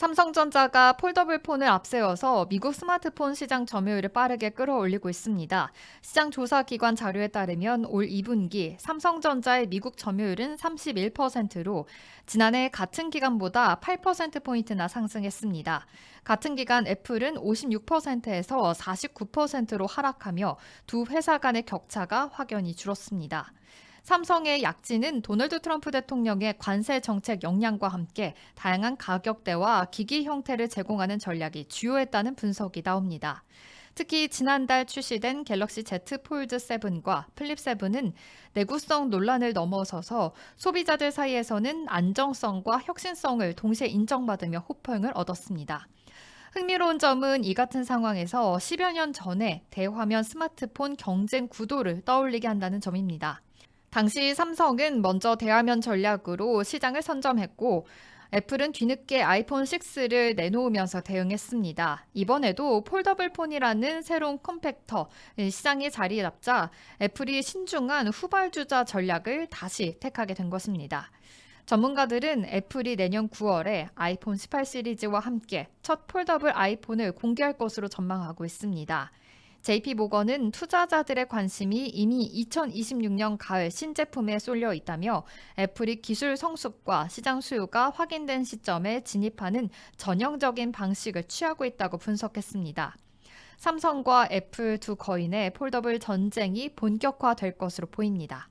삼성전자가 폴더블 폰을 앞세워서 미국 스마트폰 시장 점유율을 빠르게 끌어올리고 있습니다. 시장 조사 기관 자료에 따르면 올 2분기 삼성전자의 미국 점유율은 31%로 지난해 같은 기간보다 8%포인트나 상승했습니다. 같은 기간 애플은 56%에서 49%로 하락하며 두 회사 간의 격차가 확연히 줄었습니다. 삼성의 약진은 도널드 트럼프 대통령의 관세 정책 역량과 함께 다양한 가격대와 기기 형태를 제공하는 전략이 주요했다는 분석이 나옵니다. 특히 지난달 출시된 갤럭시 Z 폴드 7과 플립 7은 내구성 논란을 넘어서서 소비자들 사이에서는 안정성과 혁신성을 동시에 인정받으며 호평을 얻었습니다. 흥미로운 점은 이 같은 상황에서 10여 년 전에 대화면 스마트폰 경쟁 구도를 떠올리게 한다는 점입니다. 당시 삼성은 먼저 대화면 전략으로 시장을 선점했고 애플은 뒤늦게 아이폰 6를 내놓으면서 대응했습니다. 이번에도 폴더블 폰이라는 새로운 컴팩터 시장에 자리 잡자 애플이 신중한 후발주자 전략을 다시 택하게 된 것입니다. 전문가들은 애플이 내년 9월에 아이폰 18 시리즈와 함께 첫 폴더블 아이폰을 공개할 것으로 전망하고 있습니다. JP 모건은 투자자들의 관심이 이미 2026년 가을 신제품에 쏠려 있다며 애플이 기술 성숙과 시장 수요가 확인된 시점에 진입하는 전형적인 방식을 취하고 있다고 분석했습니다. 삼성과 애플 두 거인의 폴더블 전쟁이 본격화될 것으로 보입니다.